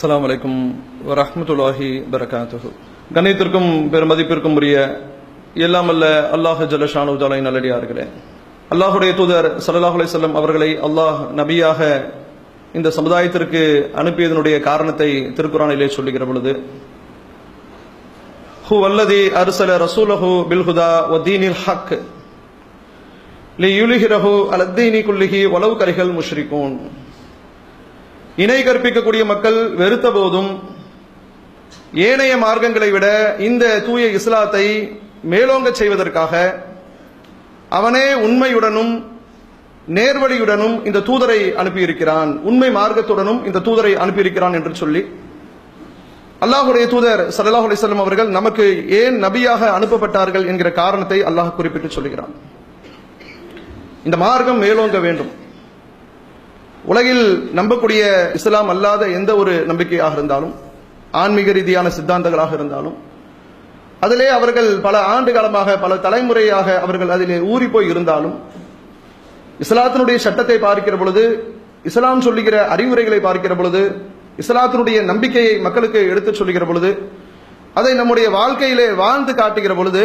அஸ்லாம் வலைக்கும் வரமத்துல்லாஹி வரகாத்து கண்ணியத்திற்கும் பெருமதிப்பிற்கும் உரிய எல்லாமல்ல அல்லாஹ் ஜலஷானு தாலை நல்லடியார்களே. அல்லாஹுடைய தூதர் சல்லாஹ் அலைஹி வஸல்லம் அவர்களை அல்லாஹ் நபியாக இந்த சமுதாயத்திற்கு அனுப்பியதனுடைய காரணத்தை திருக்குறானிலே சொல்லுகிற பொழுது ஹு வல்லதி அர்சல ரசூலஹு பில்ஹுதா வதீனில் ஹக் லி யுலிஹிரஹு அலத்தீனி குல்லிஹி வலவு கரிகள் முஷ்ரிகூன். இணை கற்பிக்கக்கூடிய மக்கள் வெறுத்த போதும் ஏனைய மார்க்கங்களை விட இந்த தூய இஸ்லாத்தை மேலோங்க செய்வதற்காக அவனே உண்மையுடனும் நேர்வழியுடனும் இந்த தூதரை அனுப்பியிருக்கிறான். உண்மை மார்க்கத்துடனும் இந்த தூதரை அனுப்பியிருக்கிறான் என்று சொல்லி அல்லாஹுடைய தூதர் சல்லாஹ் அலிஸ்லாம் அவர்கள் நமக்கு ஏன் நபியாக அனுப்பப்பட்டார்கள் என்கிற காரணத்தை அல்லாஹ் குறிப்பிட்டு சொல்கிறான். இந்த மார்க்கம் மேலோங்க வேண்டும். உலகில் நம்பக்கூடிய இஸ்லாம் அல்லாத எந்த ஒரு நம்பிக்கையாக இருந்தாலும் ஆன்மீக ரீதியான சித்தாந்தங்களாக இருந்தாலும் அதிலே அவர்கள் பல ஆண்டு காலமாக பல தலைமுறையாக அவர்கள் அதிலே ஊறி போய் இருந்தாலும் இஸ்லாத்தினுடைய சட்டத்தை பார்க்கிற பொழுது இஸ்லாம் சொல்லுகிற அறிவுரைகளை பார்க்கிற பொழுது இஸ்லாத்தினுடைய நம்பிக்கையை மக்களுக்கு எடுத்துச் சொல்லுகிற பொழுது அதை நம்முடைய வாழ்க்கையிலே வாழ்ந்து காட்டுகிற பொழுது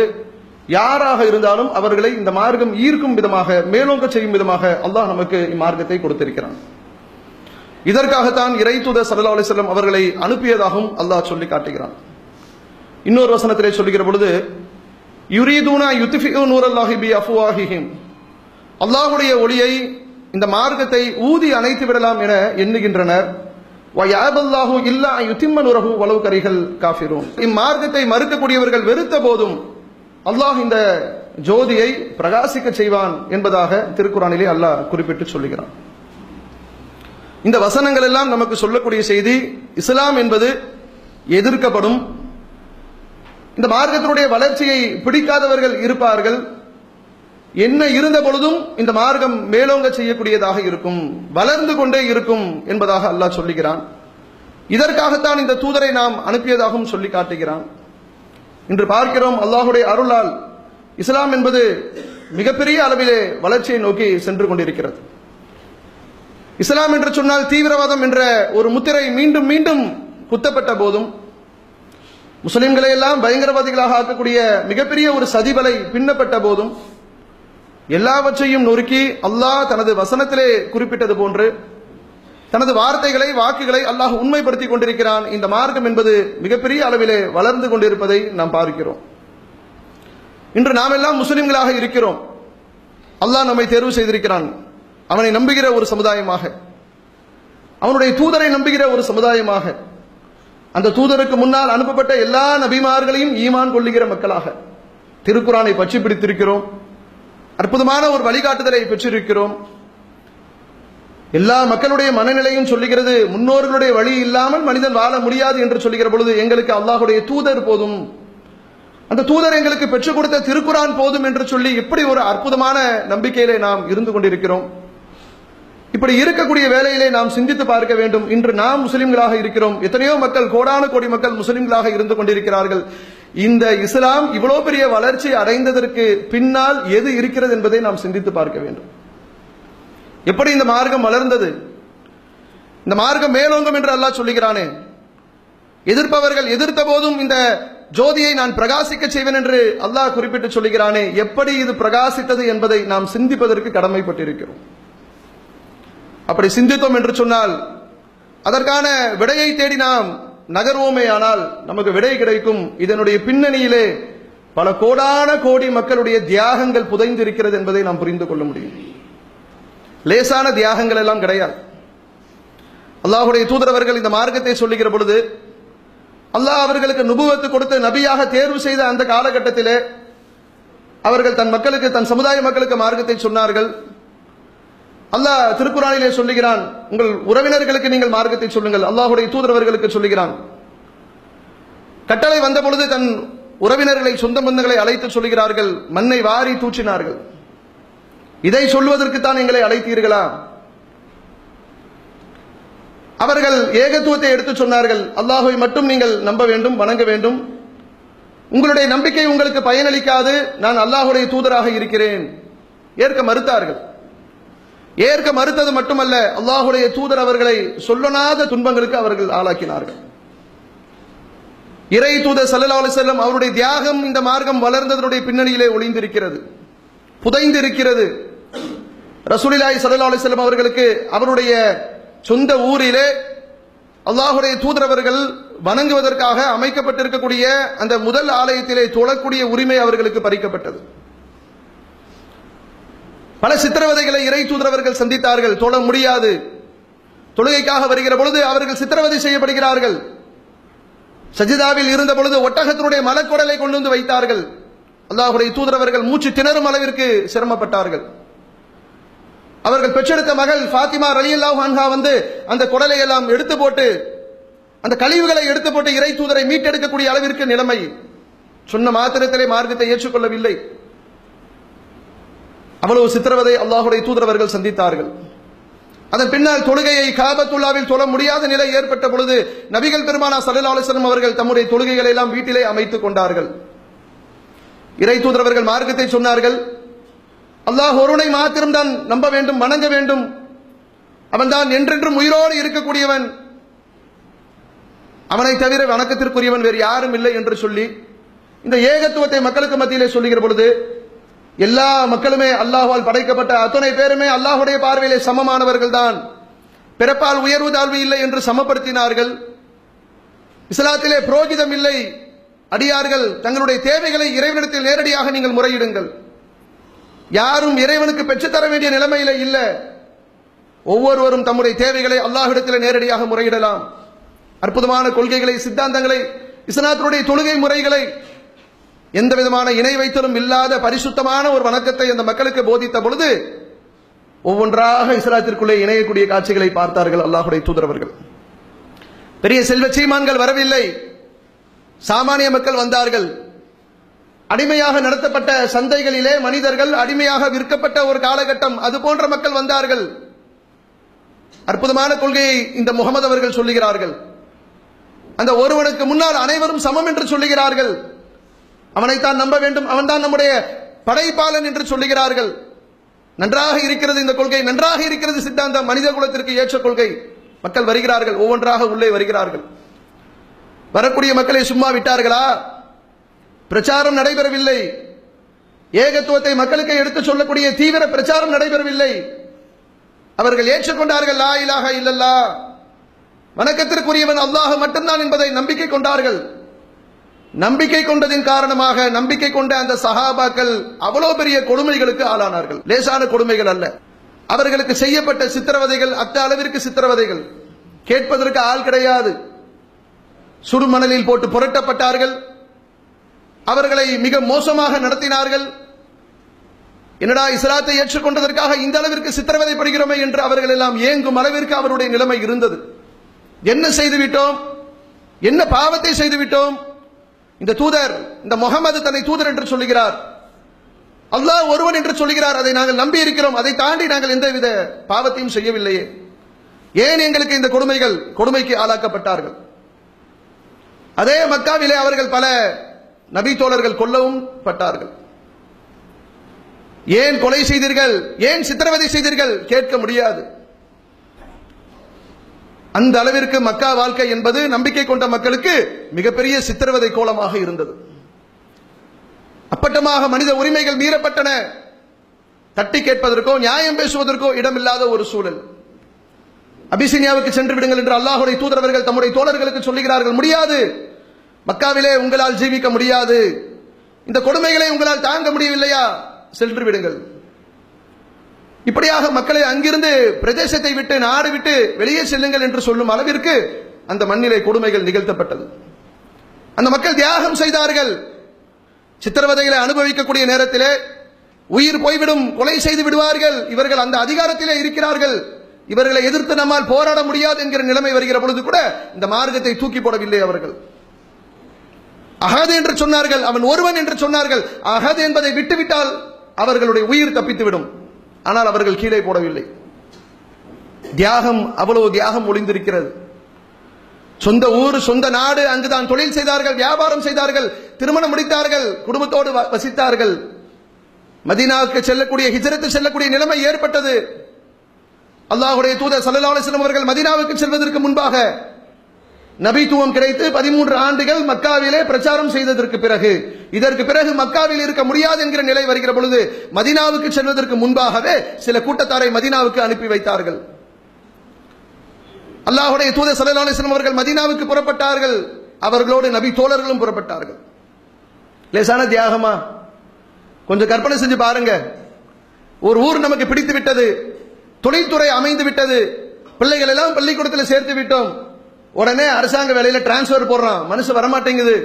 யாராக இருந்தாலும் அவர்களை இந்த மார்க்கம் ஈர்க்கும் விதமாக மேலோங்க செய்யும் விதமாக அல்லாஹ் நமக்கு இம்மார்க்கத்தை கொடுத்திருக்கிறான். இதற்காகத்தான் இறைத்துத தூதர் சல்லா அலிஸ்லாம் அவர்களை அனுப்பியதாகவும் அல்லாஹ் சொல்லி காட்டுகிறான். இன்னொரு வசனத்திலே சொல்லுகிற பொழுது யுரீதூனா யுத்திஃபியூ நூரல்லாஹி பி அஃபுவாஹிஹிம். அல்லாஹ்வுடைய ஒளியை இந்த மார்க்கத்தை ஊதி அணைத்து விடலாம் என எண்ணுகின்றனர். வயாபல்லாஹு இல்லா யுத்திம்ம நுரகு வலவு கரிகள் காஃபிரும் இம்மார்க்கத்தை மறுக்கக்கூடியவர்கள் வெறுத்த போதும் அல்லாஹ் இந்த ஜோதியை பிரகாசிக்க செய்வான் என்பதாக திருக்குறானிலே அல்லாஹ் குறிப்பிட்டு சொல்லுகிறான். இந்த வசனங்கள் எல்லாம் நமக்கு சொல்லக்கூடிய செய்தி இஸ்லாம் என்பது எதிர்க்கப்படும். இந்த மார்க்கத்தினுடைய வளர்ச்சியை பிடிக்காதவர்கள் இருப்பார்கள். என்ன இருந்த பொழுதும் இந்த மார்க்கம் மேலோங்க செய்யக்கூடியதாக இருக்கும். வளர்ந்து கொண்டே இருக்கும் என்பதாக அல்லாஹ் சொல்லுகிறான். இதற்காகத்தான் இந்த தூதரை நாம் அனுப்பியதாகவும் சொல்லி காட்டுகிறான். இன்று பார்க்கிறோம் அல்லாஹுடைய அருளால் இஸ்லாம் என்பது மிகப்பெரிய அளவிலே வளர்ச்சியை நோக்கி சென்று கொண்டிருக்கிறது. இஸ்லாம் என்று சொன்னால் தீவிரவாதம் என்ற ஒரு முத்திரை மீண்டும் மீண்டும் குத்தப்பட்ட போதும் முஸ்லிம்களை எல்லாம் பயங்கரவாதிகளாக ஆக்கக்கூடிய மிகப்பெரிய ஒரு சதிவலை பின்னப்பட்ட போதும் எல்லாவற்றையும் நொறுக்கி அல்லாஹ் தனது வசனத்திலே குறிப்பிட்டது போன்று தனது வார்த்தைகளை வாக்குகளை அல்லாஹ் உண்மைப்படுத்திக் கொண்டிருக்கிறான். இந்த மார்க்கம் என்பது மிகப்பெரிய அளவிலே வளர்ந்து கொண்டிருப்பதை நாம் பார்க்கிறோம். இன்று நாம் எல்லாம் முஸ்லிம்களாக இருக்கிறோம். அல்லாஹ் நம்மை தேர்வு செய்திருக்கிறான். அவனை நம்புகிற ஒரு சமுதாயமாக அவனுடைய தூதரை நம்புகிற ஒரு சமுதாயமாக அந்த தூதருக்கு முன்னால் அனுப்பப்பட்ட எல்லா நபிமார்களையும் ஈமான் கொள்ளுகிற மக்களாக திருக்குறானை பற்றி பிடித்திருக்கிறோம். அற்புதமான ஒரு வழிகாட்டுதலை பெற்றிருக்கிறோம். எல்லா மக்களுடைய மனநிலையும் சொல்லுகிறது முன்னோர்களுடைய வழி இல்லாமல் மனிதன் வாழ முடியாது என்று சொல்லுகிற பொழுது எங்களுக்கு அல்லாஹுடைய தூதர் போதும். அந்த தூதர் எங்களுக்கு பெற்றுக் கொடுத்த திருக்குறான் போதும் என்று சொல்லி இப்படி ஒரு அற்புதமான நம்பிக்கையிலே நாம் இருந்து கொண்டிருக்கிறோம். இப்படி இருக்கக்கூடிய வேலையிலே நாம் சிந்தித்து பார்க்க வேண்டும். இன்று நாம் முஸ்லிம்களாக இருக்கிறோம். எத்தனையோ மக்கள் கோடான கோடி மக்கள் முஸ்லிம்களாக இருந்து கொண்டிருக்கிறார்கள். இந்த இஸ்லாம் இவ்வளவு பெரிய வளர்ச்சி அடைந்ததற்கு பின்னால் எது இருக்கிறது என்பதை நாம் சிந்தித்து பார்க்க வேண்டும். எப்படி இந்த மார்க்கம் வளர்ந்தது? இந்த மார்க்கம் மேலோங்கும் என்று அல்லாஹ் சொல்லுகிறானே. எதிர்ப்பவர்கள் எதிர்த்த போதும் இந்த ஜோதியை நான் பிரகாசிக்க செய்வேன் என்று அல்லாஹ் குறிப்பிட்டு சொல்லுகிறானே. எப்படி இது பிரகாசித்தது என்பதை நாம் சிந்திப்பதற்கு கடமைப்பட்டிருக்கிறோம். அப்படி சிந்தித்தோம் என்று சொன்னால் அதற்கான விடையை தேடி நாம் நகர்வோமே ஆனால் நமக்கு விடை கிடைக்கும் இதனுடைய பின்னணியிலே பல கோடான கோடி மக்களுடைய தியாகங்கள் புதைந்திருக்கிறது என்பதை நாம் புரிந்து கொள்ள முடியும். லேசான தியாகங்கள் எல்லாம் கிடையாது. அல்லாஹுடைய தூதரவர்கள் இந்த மார்க்கத்தை சொல்லுகிற பொழுது அல்லாஹ் அவர்களுக்கு நுபுவத்து கொடுத்து நபியாக தேர்வு செய்த அந்த காலகட்டத்திலே அவர்கள் தன் மக்களுக்கு தன் சமுதாய மக்களுக்கு மார்க்கத்தை சொன்னார்கள் அல்லாஹ் திருக்குறானிலே சொல்லுகிறான். உங்கள் உறவினர்களுக்கு நீங்கள் மார்க்கத்தை சொல்லுங்கள். அல்லாஹுடைய தூதரவர்களுக்கு சொல்லுகிறான். கட்டளை வந்த பொழுது தன் உறவினர்களை சொந்த பந்தங்களை அழைத்து சொல்கிறார்கள் மண்ணை வாரி தூற்றினார்கள். இதை சொல்வதற்கு தான் எங்களை அழைத்தீர்களா? அவர்கள் ஏகத்துவத்தை எடுத்து சொன்னார்கள். அல்லாஹுவை மட்டும் நீங்கள் நம்ப வேண்டும் வணங்க வேண்டும். உங்களுடைய நம்பிக்கை உங்களுக்கு பயனளிக்காது. நான் அல்லாஹுடைய தூதராக இருக்கிறேன். ஏற்க மறுத்தார்கள். ஏற்க மறுத்தது மட்டுமல்ல அல்லாஹுடைய தூதர் அவர்களை சொல்லனாத துன்பங்களுக்கு அவர்கள் ஆளாக்கினார்கள். இறை தூதர் சல்லா அலிசல்லம் அவருடைய தியாகம் இந்த மார்க்கம் வளர்ந்ததனுடைய பின்னணியிலே ஒளிந்திருக்கிறது புதைந்திருக்கிறது. ரசூலிலாய் சல்லா அலிசல்லம் அவர்களுக்கு அவருடைய சொந்த ஊரிலே அல்லாஹுடைய தூதர் அவர்கள் வணங்குவதற்காக அமைக்கப்பட்டிருக்கக்கூடிய அந்த முதல் ஆலயத்திலே தொழக்கூடிய உரிமை அவர்களுக்கு பறிக்கப்பட்டது. பல சித்திரவதைகளை இறை தூதரவர்கள் சந்தித்தார்கள். தொழ முடியாது. தொழுகைக்காக வருகிற பொழுது அவர்கள் சித்திரவதை செய்யப்படுகிறார்கள். சஜிதாவில் இருந்த பொழுது ஒட்டகத்தினுடைய மலக்குடலை கொண்டு வந்து வைத்தார்கள். அல்லாஹுடைய தூதரவர்கள் மூச்சு திணறும் அளவிற்கு சிரமப்பட்டார்கள். அவர்கள் பெற்றெடுத்த மகள் ஃபாத்திமா ரலி அல்லாஹ் வந்து அந்த குடலை எல்லாம் எடுத்து போட்டு அந்த கழிவுகளை எடுத்து போட்டு இறை தூதரை மீட்டெடுக்கக்கூடிய அளவிற்கு நிலைமை. சொன்ன மாத்திரத்திலே மார்க்கத்தை ஏற்றுக்கொள்ளவில்லை. அவ்வளவு சித்திரவதை அல்லாஹுடைய தூதரவர்கள் சந்தித்தார்கள். அதன் பின்னால் தொழுகையை காபத்துல்லாவில் தொழ முடியாத நிலை ஏற்பட்ட பொழுது நபிகள் பெருமானா சல்லா அலிஸ்லம் அவர்கள் தம்முடைய தொழுகைகளை எல்லாம் வீட்டிலே அமைத்துக் கொண்டார்கள். இறை தூதரவர்கள் மார்க்கத்தை சொன்னார்கள் அல்லாஹ் ஒருவனை மாத்திரம்தான் நம்ப வேண்டும் வணங்க வேண்டும். அவன்தான் என்றென்றும் உயிரோடு இருக்கக்கூடியவன். அவனை தவிர வணக்கத்திற்குரியவன் வேறு யாரும் இல்லை என்று சொல்லி இந்த ஏகத்துவத்தை மக்களுக்கு மத்தியிலே சொல்லுகிற பொழுது எல்லா மக்களுமே அல்லாஹால் படைக்கப்பட்ட அத்தனை பேருமே அல்லாஹுடைய பார்வையிலே சமமானவர்கள் தான் பிறப்பால் உயர்வு தாழ்வு இல்லை என்று சமப்படுத்தினார்கள். இஸ்லாத்திலே புரோகிதம் இல்லை. அடியார்கள் தங்களுடைய தேவைகளை இறைவனிடத்தில் நேரடியாக நீங்கள் முறையிடுங்கள். யாரும் இறைவனுக்கு பெற்றுத்தர வேண்டிய நிலைமையில இல்ல. ஒவ்வொருவரும் தம்முடைய தேவைகளை அல்லாஹிடத்தில் நேரடியாக முறையிடலாம். அற்புதமான கொள்கைகளை சித்தாந்தங்களை இஸ்லாத்தினுடைய தொழுகை முறைகளை எந்த விதமான இணை வைத்தலும் இல்லாத பரிசுத்தமான ஒரு வணக்கத்தை அந்த மக்களுக்கு போதித்த பொழுது ஒவ்வொன்றாக இஸ்லாத்திற்குள்ளே இணையக்கூடிய காட்சிகளை பார்த்தார்கள் அல்லாஹுடைய தூதரவர்கள் பெரிய செல்வ சீமான்கள் வரவில்லை. சாமானிய மக்கள் வந்தார்கள். அடிமையாக நடத்தப்பட்ட சந்தைகளிலே மனிதர்கள் அடிமையாக விற்கப்பட்ட ஒரு காலகட்டம் அது போன்ற மக்கள் வந்தார்கள். அற்புதமான கொள்கையை இந்த முகமது அவர்கள் சொல்லுகிறார்கள். அந்த ஒருவனுக்கு முன்னால் அனைவரும் சமம் என்று சொல்லுகிறார்கள். அவனைத்தான் நம்ப வேண்டும். அவன்தான் நம்முடைய படைப்பாளன் என்று சொல்லுகிறார்கள். நன்றாக இருக்கிறது இந்த கொள்கை. நன்றாக இருக்கிறது சித்தாந்தம். மனித குலத்திற்கு ஏற்ற கொள்கை. மக்கள் வருகிறார்கள். ஒவ்வொன்றாக உள்ளே வருகிறார்கள். வரக்கூடிய மக்களை சும்மா விட்டார்களா? பிரச்சாரம் நடைபெறவில்லை. ஏகத்துவத்தை மக்களுக்கு எடுத்து சொல்லக்கூடிய தீவிர பிரச்சாரம் நடைபெறவில்லை. அவர்கள் ஏற்றுக்கொண்டார்கள் லா இலாக இல்லல்லா. வணக்கத்திற்குரியவன் அல்லாஹ் மட்டும்தான் என்பதை நம்பிக்கை கொண்டார்கள். நம்பிக்கை கொண்டதின் காரணமாக நம்பிக்கை கொண்ட அந்த சஹாபாக்கள் அவ்வளவு பெரிய கொடுமைகளுக்கு ஆளானார்கள். லேசான கொடுமைகள் அல்ல. அவர்களுக்கு செய்யப்பட்ட சித்திரவதைகள் அத்த அளவிற்கு சித்திரவதைகள். கேட்பதற்கு ஆள் கிடையாது. சுடுமணலில் போட்டு புரட்டப்பட்டார்கள். அவர்களை மிக மோசமாக நடத்தினார்கள். என்னடா இஸ்லாத்தை ஏற்றுக்கொண்டதற்காக இந்த அளவிற்கு சித்திரவதைப்படுகிறோமே என்று அவர்கள் எல்லாம் ஏங்கும் அளவிற்கு அவருடைய நிலைமை இருந்தது. என்ன செய்துவிட்டோம்? என்ன பாவத்தை செய்துவிட்டோம்? இந்த தூதர் இந்த முகமது தன்னை தூதர் என்று சொல்லுகிறார். அல்லாஹ் ஒருவன் என்று சொல்லுகிறார். அதை நாங்கள் நம்பி இருக்கிறோம். அதை தாண்டி நாங்கள் எந்தவித பாவத்தையும் செய்யவில்லையே. ஏன் எங்களுக்கு இந்த கொடுமைகள் கொடுமைக்கு ஆளாக்கப்பட்டார்கள்? அதே மக்காவிலே அவர்கள் பல நபி தோழர்கள் கொல்லவும் பட்டார்கள். ஏன் கொலை செய்தீர்கள்? ஏன் சித்திரவதை செய்தீர்கள்? கேட்க முடியாது. அந்த அளவிற்கு மக்கா வாழ்க்கை என்பது நம்பிக்கை கொண்ட மக்களுக்கு மிகப்பெரிய சித்திரவதை கோலமாக இருந்தது. அப்பட்டமாக மனித உரிமைகள் மீறப்பட்டன. தட்டி கேட்பதற்கோ நியாயம் பேசுவதற்கோ இடமில்லாத ஒரு சூழல். அபிசினியாவுக்கு சென்று விடுங்கள் என்று அல்லாஹுடைய தூதரவர்கள் தம்முடைய தோழர்களுக்கு சொல்லுகிறார்கள். முடியாது. மக்காவிலே உங்களால் ஜீவிக்க முடியாது. இந்த கொடுமைகளை உங்களால் தாங்க முடியவில்லையா? சென்று விடுங்கள். இப்படியாக மக்களை அங்கிருந்து பிரதேசத்தை விட்டு நாடு விட்டு வெளியே செல்லுங்கள் என்று சொல்லும் அளவிற்கு அந்த மண்ணிலே கொடுமைகள் நிகழ்த்தப்பட்டது. அந்த மக்கள் தியாகம் செய்தார்கள். சித்திரவதைகளை அனுபவிக்கக்கூடிய நேரத்திலே உயிர் போய்விடும் கொலை செய்து விடுவார்கள். இவர்கள் அந்த அதிகாரத்திலே இருக்கிறார்கள். இவர்களை எதிர்த்து நம்மால் போராட முடியாது என்கிற நிலைமை வருகிற பொழுது கூட இந்த மார்க்கத்தை தூக்கி போடவில்லை அவர்கள். அகது என்று சொன்னார்கள் அவன் ஒருவன் என்று சொன்னார்கள். அகது என்பதை விட்டுவிட்டால் அவர்களுடைய உயிர் தப்பித்துவிடும். ஆனால் அவர்கள் கீழே போடவில்லை. தியாகம் அவ்வளவு தியாகம் ஒளிந்திருக்கிறது. சொந்த ஊர் சொந்த நாடு அங்குதான் தொழில் செய்தார்கள் வியாபாரம் செய்தார்கள் திருமணம் முடித்தார்கள் குடும்பத்தோடு வ- வசித்தார்கள். மதினாவுக்கு செல்லக்கூடிய ஹிஜரத்து செல்லக்கூடிய நிலைமை ஏற்பட்டது. அல்லாஹுடைய தூதர் ஸல்லல்லாஹு அவர்கள் மதினாவுக்கு செல்வதற்கு முன்பாக நபித்துவம் கிடைத்து பதிமூன்று ஆண்டுகள் மக்காவிலே பிரச்சாரம் செய்ததற்கு பிறகு இதற்கு பிறகு மக்காவில் இருக்க முடியாது என்கிற நிலை வருகிற பொழுது மதீனாவுக்கு செல்வதற்கு முன்பாகவே சில கூட்டத்தாரை மதீனாவுக்கு அனுப்பி வைத்தார்கள். அல்லாஹுடைய தூத சலதானேஸ்வரம் அவர்கள் மதீனாவுக்கு புறப்பட்டார்கள். அவர்களோடு நபி தோழர்களும் புறப்பட்டார்கள். லேசான தியாகமா? கொஞ்சம் கற்பனை செஞ்சு பாருங்க. ஒரு ஊர் நமக்கு பிடித்து விட்டது தொழில்துறை அமைந்து விட்டது பிள்ளைகள் எல்லாம் பள்ளிக்கூடத்தில் சேர்த்து விட்டோம். உடனே அரசாங்க வேலையில டிரான்ஸ்ஃபர் போடுறான். மனசு வரமாட்டேங்குது.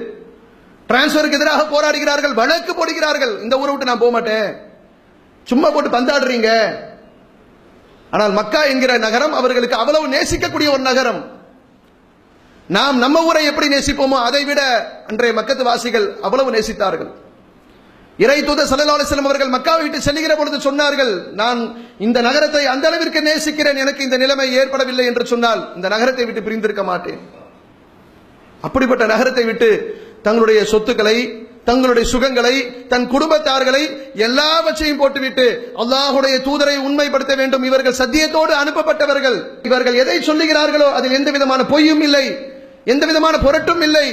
டிரான்ஸ்ஃபருக்கு எதிராக போராடுகிறார்கள் வழக்கு போடுகிறார்கள். இந்த ஊரை விட்டு நான் போக மாட்டேன். சும்மா போட்டு பந்தாடுறீங்க. ஆனால் மக்கா என்கிற நகரம் அவர்களுக்கு அவ்வளவு நேசிக்கக்கூடிய ஒரு நகரம். நாம் நம்ம ஊரை எப்படி நேசிப்போமோ அதை விட அன்றைய மக்கத்து வாசிகள் அவ்வளவு நேசித்தார்கள். இறை தூத ஸல்லல்லாஹு அவர்கள் மக்காவை விட்டு செல்லுகிற பொழுது சொன்னார்கள் நான் இந்த நகரத்தை அந்த அளவிற்கு நேசிக்கிறேன் எனக்கு இந்த நிலைமை ஏற்படவில்லை என்று சொன்னால் இந்த நகரத்தை விட்டு பிரிந்திருக்க மாட்டேன். அப்படிப்பட்ட நகரத்தை விட்டு தங்களுடைய சொத்துக்களை தங்களுடைய சுகங்களை தன் குடும்பத்தார்களை எல்லாவற்றையும் போட்டுவிட்டு அல்லாஹுடைய தூதரை உண்மைப்படுத்த வேண்டும். இவர்கள் சத்தியத்தோடு அனுப்பப்பட்டவர்கள். இவர்கள் எதை சொல்லுகிறார்களோ அதில் எந்த விதமான பொய்யும் இல்லை எந்த விதமான பொருட்டும் இல்லை.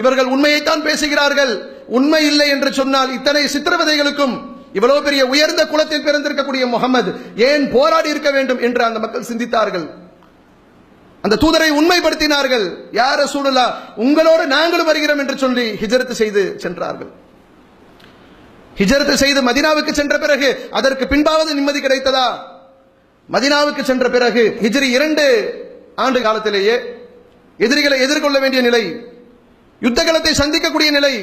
இவர்கள் உண்மையைத்தான் பேசுகிறார்கள். உண்மை இல்லை என்று சொன்னால் இத்தனை சித்திரவதைகளுக்கும் இவ்வளவு பெரிய உயர்ந்த குலத்தில் பிறந்திருக்கக்கூடிய முகமது ஏன் போராடி இருக்க வேண்டும் என்று அந்த மக்கள் சிந்தித்தார்கள். அந்த தூதரை உண்மைப்படுத்தினார்கள். யார சூழலா உங்களோடு நாங்களும் வருகிறோம் என்று சொல்லி ஹிஜரத்து செய்து சென்றார்கள். ஹிஜரத்து செய்து மதினாவுக்கு சென்ற பிறகு அதற்கு பின்பாவது நிம்மதி கிடைத்ததா? மதினாவுக்கு சென்ற பிறகு ஹிஜ்ரி இரண்டு ஆண்டு காலத்திலேயே எதிரிகளை எதிர்கொள்ள வேண்டிய நிலை யுத்த களத்தை சந்திக்கக்கூடிய நிலை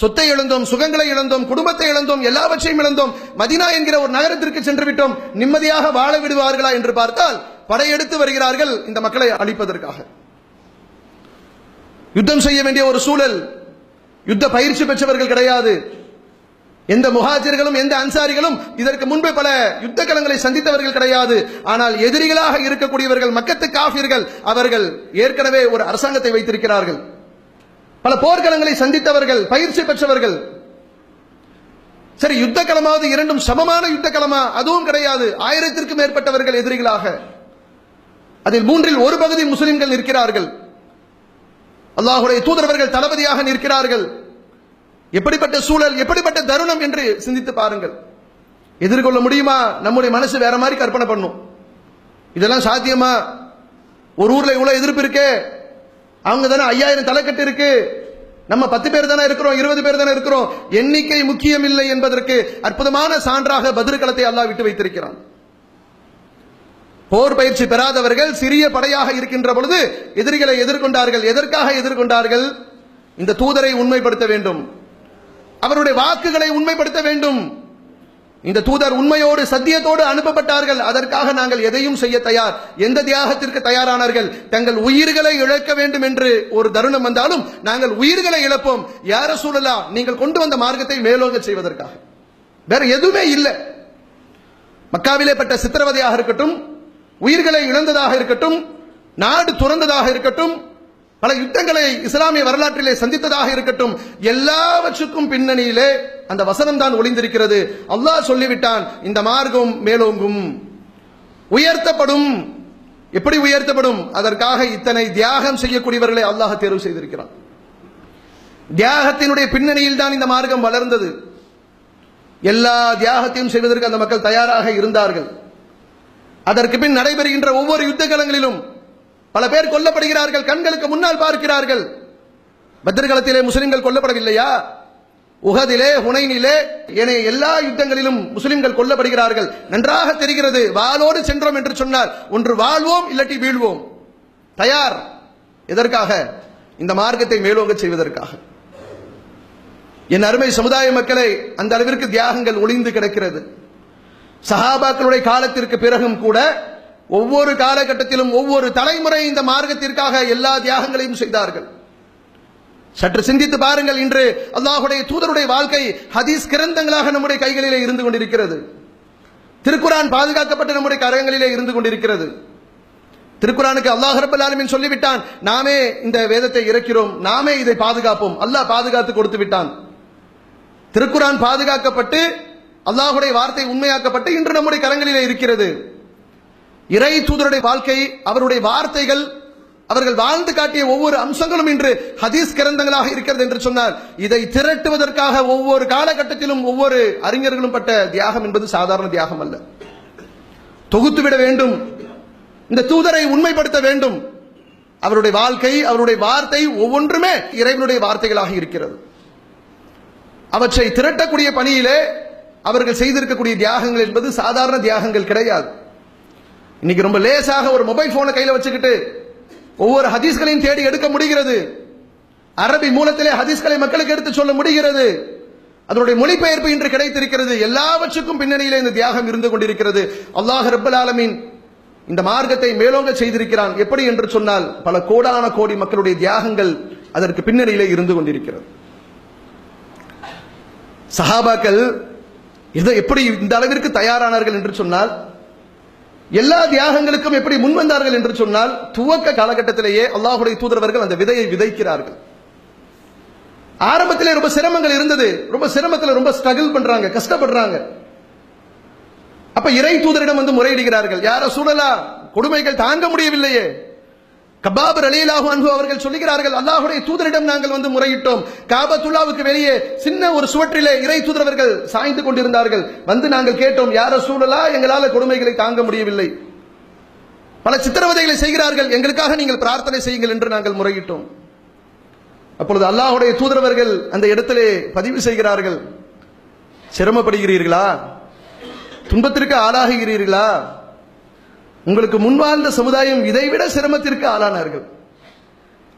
சொத்தை இழந்தோம் சுகங்களை இழந்தோம் குடும்பத்தை இழந்தோம் எல்லாவற்றையும் இழந்தோம். மதினா என்கிற ஒரு நகரத்திற்கு சென்று விட்டோம். நிம்மதியாக வாழ விடுவார்களா என்று பார்த்தால் படையெடுத்து வருகிறார்கள் இந்த மக்களை அழிப்பதற்காக. யுத்தம் செய்ய வேண்டிய ஒரு சூழல். யுத்த பயிற்சி பெற்றவர்கள் கிடையாது. எந்த முகாஜர்களும் எந்த அன்சாரிகளும் இதற்கு முன்பு பல யுத்த களங்களை சந்தித்தவர்கள் கிடையாது. ஆனால் எதிரிகளாக இருக்கக்கூடியவர்கள் மக்கத்து காஃபிர்கள் அவர்கள் ஏற்கனவே ஒரு அரசாங்கத்தை வைத்திருக்கிறார்கள். பல போர்க்களங்களை சந்தித்தவர்கள் பயிற்சி பெற்றவர்கள். சரி யுத்த களமாவது இரண்டும் சமமான யுத்த களமா? அதுவும் கிடையாது. ஆயிரத்திற்கும் மேற்பட்டவர்கள் எதிரிகளாக. அதில் மூன்றில் ஒரு பகுதி முஸ்லிம்கள் நிற்கிறார்கள். அல்லாஹுடைய தூதரவர்கள் தளபதியாக நிற்கிறார்கள். எப்படிப்பட்ட சூழல் எப்படிப்பட்ட தருணம் என்று சிந்தித்து பாருங்கள். எதிர்கொள்ள முடியுமா? நம்முடைய மனசு வேற மாதிரி கற்பனை பண்ணும். இதெல்லாம் சாத்தியமா? ஒரு ஊர்ல இவ்வளவு எதிர்ப்பு இருக்கே. அவங்க தானே ஐயாயிரம் தலைக்கட்டு இருக்கு. நம்ம பத்து பேர் தானே இருக்கிறோம் இருபது பேர் தானே இருக்கிறோம். எண்ணிக்கை முக்கியம் இல்லை என்பதற்கு அற்புதமான சான்றாக பதிர்களத்தை அல்லாஹ் விட்டு வைத்திருக்கிறான். போர் பயிற்சி பெறாதவர்கள் சிறிய படையாக இருக்கின்ற பொழுது எதிரிகளை எதிர்கொண்டார்கள். எதற்காக எதிர்கொண்டார்கள்? இந்த தூதரை உண்மைப்படுத்த வேண்டும். அவருடைய வாக்குகளை உண்மைப்படுத்த வேண்டும். இந்த தூதர் உண்மையோடு சத்தியத்தோடு அனுப்பப்பட்டார்கள். அதற்காக நாங்கள் எதையும் செய்ய தயார். எந்த தியாகத்திற்கு தயாரானார்கள்? தங்கள் உயிர்களை இழக்க வேண்டும் என்று ஒரு தருணம் வந்தாலும் நாங்கள் உயிர்களை இழப்போம். யார சூழலா நீங்கள் கொண்டு வந்த மார்க்கத்தை மேலோங்க செய்வதற்காக. வேற எதுவுமே இல்லை. மக்காவிலே பட்ட சித்திரவதையாக இருக்கட்டும் உயிர்களை இழந்ததாக இருக்கட்டும் நாடு துறந்ததாக இருக்கட்டும் பல யுத்தங்களை இஸ்லாமிய வரலாற்றிலே சந்தித்ததாக இருக்கட்டும் எல்லாவற்றுக்கும் பின்னணியிலே அந்த வசனம் தான் ஒளிந்திருக்கிறது. அல்லாஹ் சொல்லிவிட்டான் இந்த மார்க்கம் மேலோங்கும். உயர்த்தப்படும். எப்படி உயர்த்தப்படும்? அதற்காக இத்தனை தியாகம் செய்யக்கூடியவர்களை அல்லாஹ் தேர்வு செய்திருக்கிறான். தியாகத்தினுடைய பின்னணியில் தான் இந்த மார்க்கம் வளர்ந்தது. எல்லா தியாகத்தையும் செய்வதற்கு அந்த மக்கள் தயாராக இருந்தார்கள். அதற்கு பின் நடைபெறுகின்ற ஒவ்வொரு யுத்த களங்களிலும் பல பேர் கொல்லப்படுகிறார்கள் கண்களுக்கு முன்னால் பார்க்கிறார்கள். பத்ர்களத்திலே முஸ்லிம்கள் கொல்லப்படவில்லையா? உகதிலே ஹுனைனிலே என எல்லா யுத்தங்களிலும் முஸ்லிம்கள் கொல்லப்படுகிறார்கள். நன்றாக தெரிகிறது வாளோடு சென்றோம் என்று சொன்னார். ஒன்று வாழ்வோம் இல்லாட்டி வீழ்வோம். தயார். எதற்காக? இந்த மார்க்கத்தை மேலோங்க செய்வதற்காக. என் அருமை சமுதாய மக்களை அந்த அளவிற்கு தியாகங்கள் ஒளிந்து கிடக்கிறது. சஹாபாக்களுடைய காலத்திற்கு பிறகும் கூட ஒவ்வொரு காலகட்டத்திலும் ஒவ்வொரு தலைமுறை இந்த மார்க்கத்திற்காக எல்லா தியாகங்களையும் செய்தார்கள். சற்று சிந்தித்து பாருங்கள் இன்று அல்லாஹுடைய தூதருடைய வாழ்க்கை ஹதீஸ் கிரந்தங்களாக நம்முடைய கைகளிலே இருந்து கொண்டிருக்கிறது. திருக்குரான் பாதுகாக்கப்பட்ட நம்முடைய கரங்களிலே இருந்து கொண்டிருக்கிறது. திருக்குரானுக்கு அல்லாஹ் ரப்பல் சொல்லிவிட்டான் நாமே இந்த வேதத்தை இறக்கிறோம் நாமே இதை பாதுகாப்போம். அல்லாஹ் பாதுகாத்து கொடுத்து விட்டான். திருக்குரான் பாதுகாக்கப்பட்டு அல்லாஹுடைய வார்த்தை உண்மையாக்கப்பட்டு இன்று நம்முடைய கரங்களிலே இருக்கிறது. இறை தூதருடைய வாழ்க்கை அவருடைய வார்த்தைகள் அவர்கள் வாழ்ந்து காட்டிய ஒவ்வொரு அம்சங்களும் இன்று ஹதீஸ் கிரந்தங்களாக இருக்கிறது என்று சொன்னார். இதை திரட்டுவதற்காக ஒவ்வொரு காலகட்டத்திலும் ஒவ்வொரு அறிஞர்களும் பட்ட தியாகம் என்பது சாதாரண தியாகம் அல்ல. தொகுத்துவிட வேண்டும். இந்த தூதரை உண்மைப்படுத்த வேண்டும். அவருடைய வாழ்க்கை அவருடைய வார்த்தை ஒவ்வொன்றுமே இறைவனுடைய வார்த்தைகளாக இருக்கிறது. அவற்றை திரட்டக்கூடிய பணியிலே அவர்கள் செய்திருக்கக்கூடிய தியாகங்கள் என்பது சாதாரண தியாகங்கள் கிடையாது. இன்னைக்கு ரொம்ப லேசாக ஒரு மொபைல் போனை கையில வச்சுக்கிட்டு ஒவ்வொரு ஹதீஸ்களையும் தேடி எடுக்க முடிகிறது. அரபி மூலத்திலே ஹதீஸ்களை மக்களுக்கு எடுத்து சொல்ல முடிகிறது. அதனுடைய மொழிபெயர்ப்பு இன்று கிடைத்திருக்கிறது. எல்லாவற்றுக்கும் பின்னணியிலே இந்த தியாகம் இருந்து கொண்டிருக்கிறது. அல்லாஹ் ரப்பல் ஆலமீன் இந்த மார்க்கத்தை மேலோங்க செய்திருக்கிறான். எப்படி என்று சொன்னால் பல கோடான கோடி மக்களுடைய தியாகங்கள் அதற்கு பின்னணியிலே இருந்து கொண்டிருக்கிறது. சஹாபாக்கள் இதை எப்படி இந்த அளவிற்கு தயாரானார்கள் என்று சொன்னால் எல்லா தியாகங்களுக்கும் எப்படி முன்வந்தார்கள் என்று சொன்னால் துவக்க காலகட்டத்திலேயே அல்லாஹுடைய தூதரவர்கள் அந்த விதையை விதைக்கிறார்கள். ஆரம்பத்திலே ரொம்ப சிரமங்கள் இருந்தது. ரொம்ப சிரமத்தில் ரொம்ப ஸ்ட்ரகிள் பண்றாங்க கஷ்டப்படுறாங்க. அப்ப இறை தூதரிடம் வந்து முறையிடுகிறார்கள் யார சூழலா? கொடுமைகள் தாங்க முடியவில்லையே. கபாபர் அலிலாஹு அன்பு அவர்கள் சொல்லுகிறார்கள் அல்லாஹுடைய தூதரிடம் நாங்கள் வந்து முறையிட்டோம். காபத்துல்லாவுக்கு வெளியே சின்ன ஒரு சுவற்றிலே இறை தூதரவர்கள் சாய்ந்து கொண்டிருந்தார்கள். வந்து நாங்கள் கேட்டோம் யார சூழலா எங்களால கொடுமைகளை தாங்க முடியவில்லை. பல சித்திரவதைகளை செய்கிறார்கள். எங்களுக்காக நீங்கள் பிரார்த்தனை செய்யுங்கள் என்று நாங்கள் முறையிட்டோம். அப்பொழுது அல்லாஹுடைய தூதரவர்கள் அந்த இடத்திலே பதிவு செய்கிறார்கள். சிரமப்படுகிறீர்களா? துன்பத்திற்கு ஆளாகுகிறீர்களா? உங்களுக்கு முன்வாழ்ந்த சமுதாயம் இதைவிட சிரமத்திற்கு ஆளானார்கள்.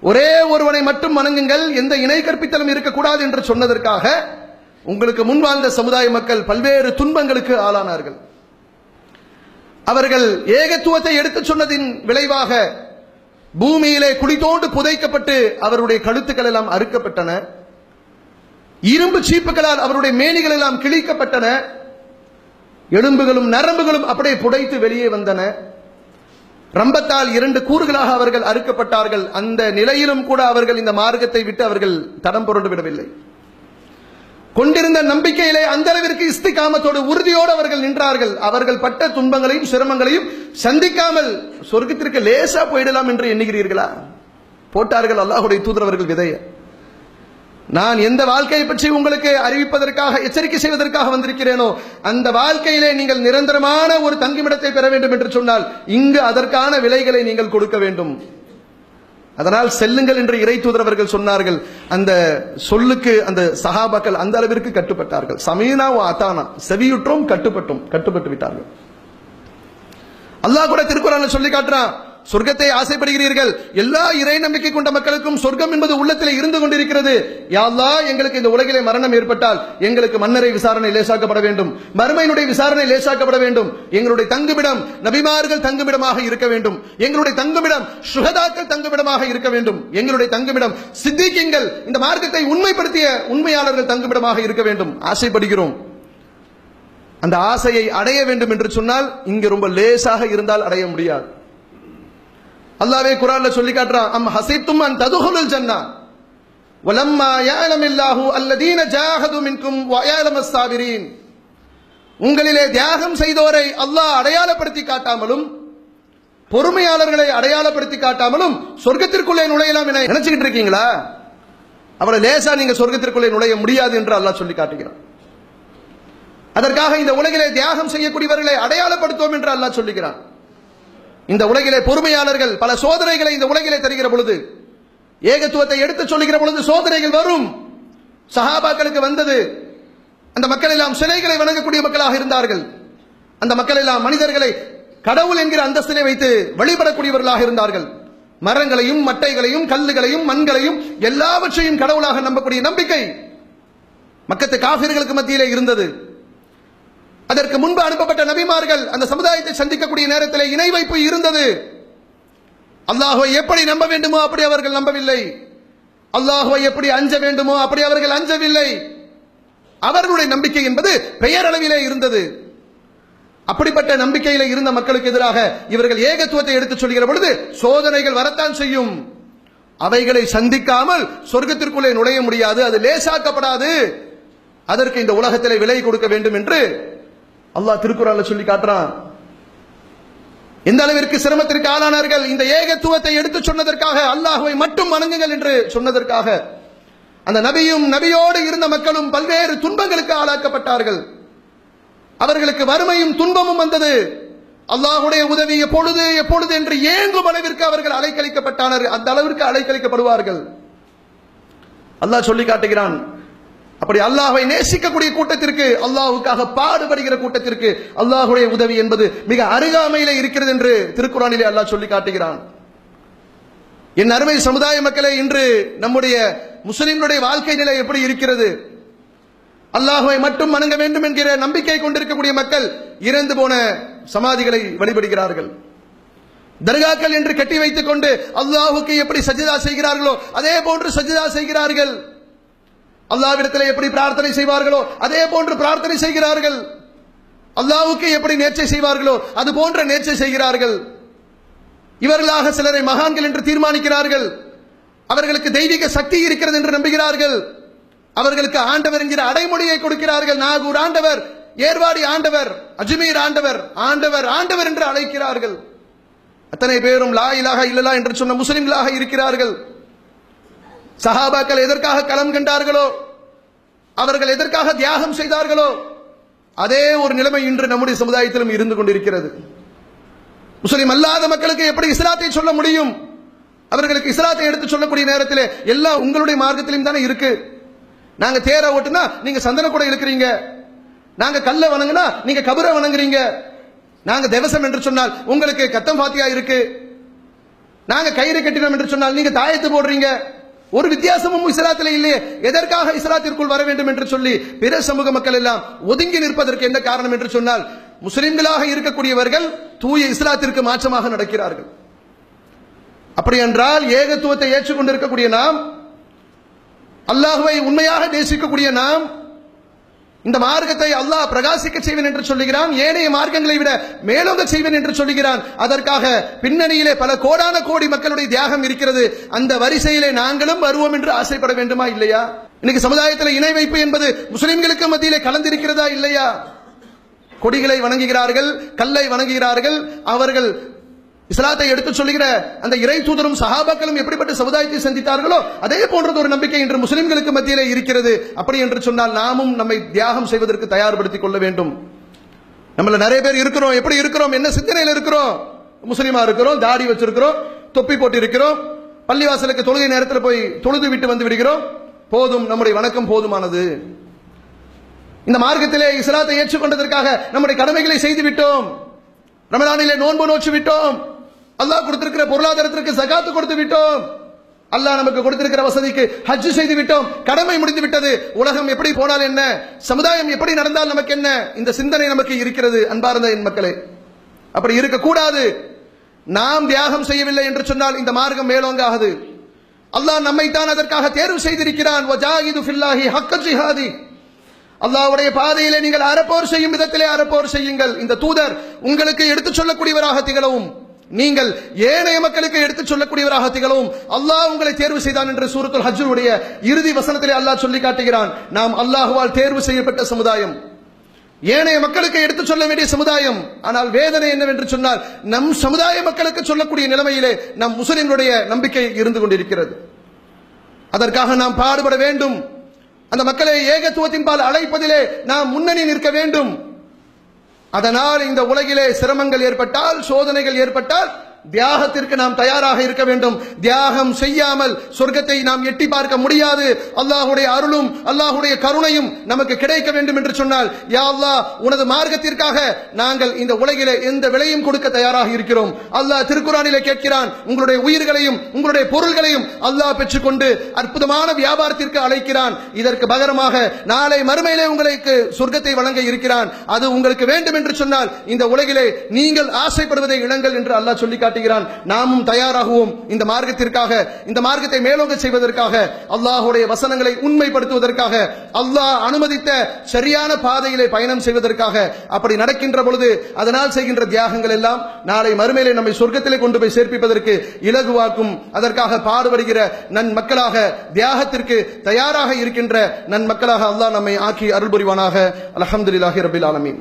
ஒரே ஒருவனை மட்டும் வணங்குங்கள் எந்த இணை கற்பித்தலும் இருக்கக்கூடாது என்று சொன்னதற்காக உங்களுக்கு முன்வாழ்ந்த சமுதாய மக்கள் பல்வேறு துன்பங்களுக்கு ஆளானார்கள். அவர்கள் ஏகத்துவத்தை எடுத்துச் சொன்னதின் விளைவாக பூமியிலே குடிதோண்டு புதைக்கப்பட்டு அவருடைய கழுத்துக்கள் எல்லாம் அறுக்கப்பட்டன. இரும்பு சீப்புகளால் அவருடைய மேனிகள் எல்லாம் கிழிக்கப்பட்டன. எலும்புகளும் நரம்புகளும் அப்படியே புடைத்து வெளியே வந்தன. ரம்பத்தால் இரண்டு கூறுகளாக அவர்கள் அறுக்கப்பட்டார்கள். அந்த நிலையிலும் கூட அவர்கள் இந்த மார்க்கத்தை விட்டு அவர்கள் தடம் புரண்டு விடவில்லை. கொண்டிருந்த நம்பிக்கையிலே அந்த அளவிற்கு இஸ்திகாமத்தோடு உறுதியோடு அவர்கள் நின்றார்கள். அவர்கள் பட்ட துன்பங்களையும் சிரமங்களையும் சந்திக்காமல் சொர்க்கத்திற்கு லேசா போயிடலாம் என்று எண்ணுகிறீர்களா? போட்டார்கள் அல்லாஹுடைய தூதரவர்கள் விதைய. நான் எந்த வாழ்க்கையை பற்றி உங்களுக்கு அறிவிப்பதற்காக எச்சரிக்கை செய்வதற்காக வந்திருக்கிறேனோ அந்த வாழ்க்கையிலே நீங்கள் நிரந்தரமான ஒரு தங்குமிடத்தை பெற வேண்டும் என்று சொன்னால் இங்கு அதற்கான விலைகளை நீங்கள் கொடுக்க வேண்டும். அதனால் செல்லுங்கள் என்று இறை தூதரவர்கள் சொன்னார்கள். அந்த சொல்லுக்கு அந்த சகாபாக்கள் அந்த அளவிற்கு கட்டுப்பட்டார்கள். சமீனா அத்தானா செவியுற்றோம் கட்டுப்பட்டோம் கட்டுப்பட்டு விட்டார்கள். அல்லாஹ் கூட திருக்குறான் சொல்லி காட்டுறான். சொர்க்கத்தை ஆசைப்படுகிறீர்கள். எல்லா இறை நம்பிக்கை கொண்ட மக்களுக்கும் சொர்க்கம் என்பது உள்ளத்தில் இருந்து கொண்டிருக்கிறது. யாழ்லா எங்களுக்கு இந்த உலகிலே மரணம் ஏற்பட்டால் எங்களுக்கு மன்னரை விசாரணை லேசாக்கப்பட வேண்டும். மறுமையினுடைய விசாரணை லேசாக்கப்பட வேண்டும். எங்களுடைய தங்குமிடம் நபிமார்கள் தங்குமிடமாக இருக்க வேண்டும். எங்களுடைய தங்குமிடம் சுகதாக்கள் தங்குமிடமாக இருக்க வேண்டும். எங்களுடைய தங்குமிடம் சித்திக்கிங்கள் இந்த மார்க்கத்தை உண்மைப்படுத்திய உண்மையாளர்கள் தங்குமிடமாக இருக்க வேண்டும். ஆசைப்படுகிறோம். அந்த ஆசையை அடைய வேண்டும் என்று சொன்னால் இங்கு ரொம்ப லேசாக இருந்தால் அடைய முடியாது. அல்லாவே குரான்ல சொல்லி காட்டுறான் அம் ஹசித்தும் அன் ததுகுலுல் ஜன்னா. வலம்மா யாலமில்லாஹு அல்லதீன ஜாஹது மின்கும் வயாலம் அஸ்தாபிரீன் உங்களிலே தியாகம் செய்தோரை அல்லாஹ் அடையாளப்படுத்தி காட்டாமலும் பொறுமையாளர்களை அடையாளப்படுத்தி காட்டாமலும் சொர்க்கத்திற்குள்ளே நுழையலாம் என நினைச்சுக்கிட்டு இருக்கீங்களா? அவளை லேசா நீங்க சொர்க்கத்திற்குள்ளே நுழைய முடியாது என்று அல்லாஹ் சொல்லி காட்டுகிறான். அதற்காக இந்த உலகிலே தியாகம் செய்யக்கூடியவர்களை அடையாளப்படுத்துவோம் என்று அல்லாஹ் சொல்லுகிறான். இந்த உலகிலே பொறுமையாளர்கள் பல சோதனைகளை இந்த உலகிலே தருகிற பொழுது ஏகத்துவத்தை எடுத்துச் சொல்லுகிற பொழுது சோதனைகள் வரும். சஹாபாக்களுக்கு வந்தது அந்த மக்கள் எல்லாம் சிலைகளை வணங்கக்கூடிய மக்களாக இருந்தார்கள். அந்த மக்கள் எல்லாம் மனிதர்களை கடவுள் என்கிற அந்தஸ்தினை வைத்து வழிபடக்கூடியவர்களாக இருந்தார்கள். மரங்களையும் மட்டைகளையும் கல்லுகளையும் மண்களையும் எல்லாவற்றையும் கடவுளாக நம்பக்கூடிய நம்பிக்கை மக்கத்து காபிர்களுக்கு மத்தியிலே இருந்தது. அதற்கு முன்பு அனுப்பப்பட்ட நபிமார்கள் அந்த சமுதாயத்தை சந்திக்கக்கூடிய நேரத்தில் இணை வைப்பு இருந்தது. அல்லாஹுவை எப்படி நம்ப வேண்டுமோ அப்படி அவர்கள் நம்பவில்லை. அல்லாஹுவை எப்படி அஞ்ச வேண்டுமோ அப்படி அவர்கள் அஞ்சவில்லை. அவர்களுடைய நம்பிக்கை என்பது பெயரளவிலே இருந்தது. அப்படிப்பட்ட நம்பிக்கையில இருந்த மக்களுக்கு எதிராக இவர்கள் ஏகத்துவத்தை எடுத்துச் சொல்கிற பொழுது சோதனைகள் வரத்தான் செய்யும். அவைகளை சந்திக்காமல் சொர்க்கத்திற்குள்ளே நுழைய முடியாது அது லேசாக்கப்படாது. அதற்கு இந்த உலகத்திலே விலை கொடுக்க வேண்டும் என்று அல்லாஹ் திருக்குறள் சொல்லி காட்டுறான். எந்த அளவிற்கு சிரமத்திற்கு ஆளானார்கள்? இந்த ஏகத்துவத்தை எடுத்துச் சொன்னதற்காக அல்லாஹுவை மட்டும் வணங்குங்கள் என்று சொன்னதற்காக அந்த நபியும் நபியோடு இருந்த மக்களும் பல்வேறு துன்பங்களுக்கு ஆளாக்கப்பட்டார்கள். அவர்களுக்கு வறுமையும் துன்பமும் வந்தது. அல்லாஹுடைய உதவி எப்பொழுது எப்பொழுது என்று ஏங்கும் அளவிற்கு அவர்கள் அலைக்கழிக்கப்பட்டானர். அந்த அளவிற்கு அலைக்கழிக்கப்படுவார்கள். அல்லாஹ் சொல்லி காட்டுகிறான் அப்படி அல்லாஹை நேசிக்கக்கூடிய கூட்டத்திற்கு அல்லாஹுக்காக பாடுபடுகிற கூட்டத்திற்கு அல்லாஹுடைய உதவி என்பது மிக அருகாமையில இருக்கிறது என்று திருக்குறானிலே அல்லாஹ் சொல்லி காட்டுகிறான். என் அருமை சமுதாய மக்களே இன்று நம்முடைய முஸ்லிம்களுடைய வாழ்க்கை நிலை எப்படி இருக்கிறது? அல்லாஹுவை மட்டும் வணங்க வேண்டும் என்கிற நம்பிக்கை கொண்டிருக்கக்கூடிய மக்கள் இறந்து போன சமாதிகளை வழிபடுகிறார்கள். தர்காக்கள் என்று கட்டி வைத்துக் கொண்டு அல்லாஹுக்கு எப்படி சஜிதா செய்கிறார்களோ அதே போன்று சஜிதா செய்கிறார்கள். அல்லாவிடத்தில் எப்படி பிரார்த்தனை செய்வார்களோ அதே போன்று பிரார்த்தனை செய்கிறார்கள். அல்லாவுக்கு எப்படி நேர்ச்சை செய்வார்களோ அது போன்ற நேர்ச்சை செய்கிறார்கள். இவர்களாக சிலரை மகான்கள் என்று தீர்மானிக்கிறார்கள். அவர்களுக்கு தெய்வீக சக்தி இருக்கிறது என்று நம்புகிறார்கள். அவர்களுக்கு ஆண்டவர் என்கிற அடைமொழியை கொடுக்கிறார்கள். நாகூர் ஆண்டவர் ஏர்வாடி ஆண்டவர் அஜ்மீர் ஆண்டவர் ஆண்டவர் ஆண்டவர் என்று அழைக்கிறார்கள். அத்தனை பேரும் லா இலாக இல்லலா என்று சொன்ன முஸ்லிம்களாக இருக்கிறார்கள். சஹாபாக்கள் எதற்காக களம் கண்டார்களோ அவர்கள் எதற்காக தியாகம் செய்தார்களோ அதே ஒரு நிலைமை இன்று நம்முடைய சமுதாயத்திலும் இருந்து கொண்டிருக்கிறது. முஸ்லிம் அல்லாத மக்களுக்கு எப்படி இஸ்லாத்தை சொல்ல முடியும்? அவர்களுக்கு இஸ்லாத்தை எடுத்து சொல்லக்கூடிய நேரத்தில் எல்லாம் உங்களுடைய மார்க்கத்திலும் தானே இருக்கு. நாங்க தேர ஓட்டுனா நீங்க சந்தன கூட இருக்கிறீங்க நாங்க கல்ல வணங்குனா நீங்க கபரை வணங்குறீங்க. நாங்க தேவசம் என்று சொன்னால் உங்களுக்கு கத்தம் பாத்தியா இருக்கு. நாங்க கயிறு கட்டினோம் என்று சொன்னால் நீங்க தாயத்து போடுறீங்க. ஒரு வித்தியாசமும் இஸ்லாத்தில் இல்லையே. எதற்காக இஸ்லாத்திற்குள் வர வேண்டும் என்று சொல்லி பிற சமூக மக்கள் எல்லாம் ஒதுங்கி நிற்பதற்கு என்ன காரணம் என்று சொன்னால் முஸ்லிம்களாக இருக்கக்கூடியவர்கள் தூய இஸ்லாத்திற்கு மாற்றமாக நடக்கிறார்கள். அப்படி என்றால் ஏகத்துவத்தை ஏற்றுக்கொண்டிருக்கக்கூடிய நாம் அல்லாஹுவை உண்மையாக நேசிக்கக்கூடிய நாம் இந்த மார்க்கத்தை அல்லாஹ் பிரகாசிக்க செய்வேன் என்று சொல்லுகிறான். ஏனைய மார்க்கங்களை விட மேலோங்க செய்வேன் என்று சொல்லுகிறான். அதற்காக பின்னணியிலே பல கோடான கோடி மக்களுடைய தியாகம் இருக்கிறது. அந்த வரிசையிலே நாங்களும் வருவோம் என்று ஆசைப்பட வேண்டுமா இல்லையா? இன்னைக்கு சமுதாயத்தில் இணை வைப்பு என்பது முஸ்லிம்களுக்கு மத்தியிலே கலந்திருக்கிறதா இல்லையா? கொடிகளை வணங்குகிறார்கள் கல்லை வணங்குகிறார்கள் அவர்கள் இஸ்லாத்தை எடுத்து சொல்லுகிற அந்த இறை தூதரும் சஹாபாக்களும் எப்படிப்பட்ட சமுதாயத்தை சந்தித்தார்களோ அதே போன்றது ஒரு நம்பிக்கை இன்று முஸ்லிம்களுக்கு மத்தியிலே இருக்கிறது. அப்படி என்று சொன்னால் நாமும் நம்மை தியாகம் செய்வதற்கு தயார்படுத்திக் கொள்ள வேண்டும். நம்மள நிறைய பேர் இருக்கிறோம். எப்படி இருக்கிறோம்? என்ன சிந்தனையில் இருக்கிறோம்? முஸ்லீமா இருக்கிறோம் தாடி வச்சிருக்கிறோம் தொப்பி போட்டு இருக்கிறோம் பள்ளிவாசலுக்கு தொழுகை நேரத்தில் போய் தொழுது விட்டு வந்து விடுகிறோம். போதும் நம்முடைய வணக்கம் போதுமானது. இந்த மார்க்கத்திலே இஸ்லாத்தை ஏற்றுக்கொண்டதற்காக நம்முடைய கடமைகளை செய்து விட்டோம். ரமலானிலே நோன்பு நோச்சு விட்டோம். அல்லாஹ் கொடுத்திருக்கிற பொருளாதாரத்திற்கு சகாத்து கொடுத்து விட்டோம். அல்லாஹ் நமக்கு கொடுத்திருக்கிற வசதிக்கு ஹஜ் செய்து விட்டோம். கடமை முடிந்து விட்டது. உலகம் எப்படி போனால் என்ன? சமுதாயம் எப்படி நடந்தால் நமக்கு என்ன? இந்த சிந்தனை நமக்கு இருக்கிறது அன்பார்ந்த என் மக்களே. அப்படி இருக்கக்கூடாது. நாம் தியாகம் செய்யவில்லை என்று சொன்னால் இந்த மார்க்கம் மேலோங்காது. அல்லாஹ் நம்மைத்தான் அதற்காக தேர்வு செய்திருக்கிறான். வஜாஹிது ஃபில்லாஹி ஜிஹாதி. பாதையிலே நீங்கள் அறப்போர் செய்யும் விதத்திலே அறப்போர் செய்யுங்கள். இந்த தூதர் உங்களுக்கு எடுத்துச் சொல்லக்கூடியவராக திகழவும். நீங்கள் ஏனைய மக்களுக்கு எடுத்துச் சொல்லக்கூடியவராக திகழவும் அல்லாஹ் உங்களை தேர்வு செய்தான் என்று சூரத்துல் ஹஜ்ஜுடைய இறுதி வசனத்திலே அல்லாஹ் சொல்லி காட்டுகிறான். நாம் அல்லாஹுவால் தேர்வு செய்யப்பட்ட சமுதாயம். ஏனைய மக்களுக்கு எடுத்துச் சொல்ல வேண்டிய சமுதாயம். ஆனால் வேதனை என்னவென்று சொன்னால் நம் சமுதாய மக்களுக்கு சொல்லக்கூடிய நிலைமையிலே நம் முஸ்லிம்களுடைய நம்பிக்கை இருந்து கொண்டிருக்கிறது. அதற்காக நாம் பாடுபட வேண்டும். அந்த மக்களை ஏகத்துவத்தின் பால் அழைப்பதிலே நாம் முன்னணி நிற்க வேண்டும். அதனால் இந்த உலகிலே சிரமங்கள் ஏற்பட்டால் சோதனைகள் ஏற்பட்டால் தியாகத்திற்கு நாம் தயாராக இருக்க வேண்டும். தியாகம் செய்யாமல் சொர்க்கத்தை நாம் எட்டி பார்க்க முடியாது. அல்லாஹுடைய அருளும் அல்லாஹுடைய கருணையும் நமக்கு கிடைக்க வேண்டும் என்று சொன்னால் யா அல்லாஹ் உனது மார்க்கத்திற்காக நாங்கள் இந்த உலகிலே எந்த விலையும் கொடுக்க தயாராக இருக்கிறோம். அல்லாஹ் திருக்குறானிலே கேட்கிறான் உங்களுடைய உயிர்களையும் உங்களுடைய பொருள்களையும் அல்லாஹ் பெற்றுக்கொண்டு அற்புதமான வியாபாரத்திற்கு அழைக்கிறான். இதற்கு பகரமாக நாளை மறுமையிலே உங்களுக்கு சொர்க்கத்தை வழங்க இருக்கிறான். அது உங்களுக்கு வேண்டும் என்று சொன்னால் இந்த உலகிலே நீங்கள் ஆசைப்படுவதை இழங்கள் என்று அல்லாஹ் சொல்லி காட்டுகிறான். நாமும் தயாராகுவோம். இந்த மார்க்கத்திற்காக இந்த மார்க்கத்தை மேலோங்க செய்வதற்காக அல்லாஹுடைய வசனங்களை உண்மைப்படுத்துவதற்காக அல்லாஹ் அனுமதித்த சரியான பாதையிலே பயணம் செய்வதற்காக அப்படி நடக்கின்ற பொழுது அதனால் செய்கின்ற தியாகங்கள் எல்லாம் நாளை மறுமையிலே நம்மை சொர்க்கத்திலே கொண்டு போய் சேர்ப்பிப்பதற்கு இலகுவாக்கும். அதற்காக பாடுபடுகிற நன் மக்களாக தியாகத்திற்கு தயாராக இருக்கின்ற நன் மக்களாக அல்லாஹ் நம்மை ஆக்கி அருள் புரிவானாக அலமதுல்லாஹி ரபில் ஆலமீன்.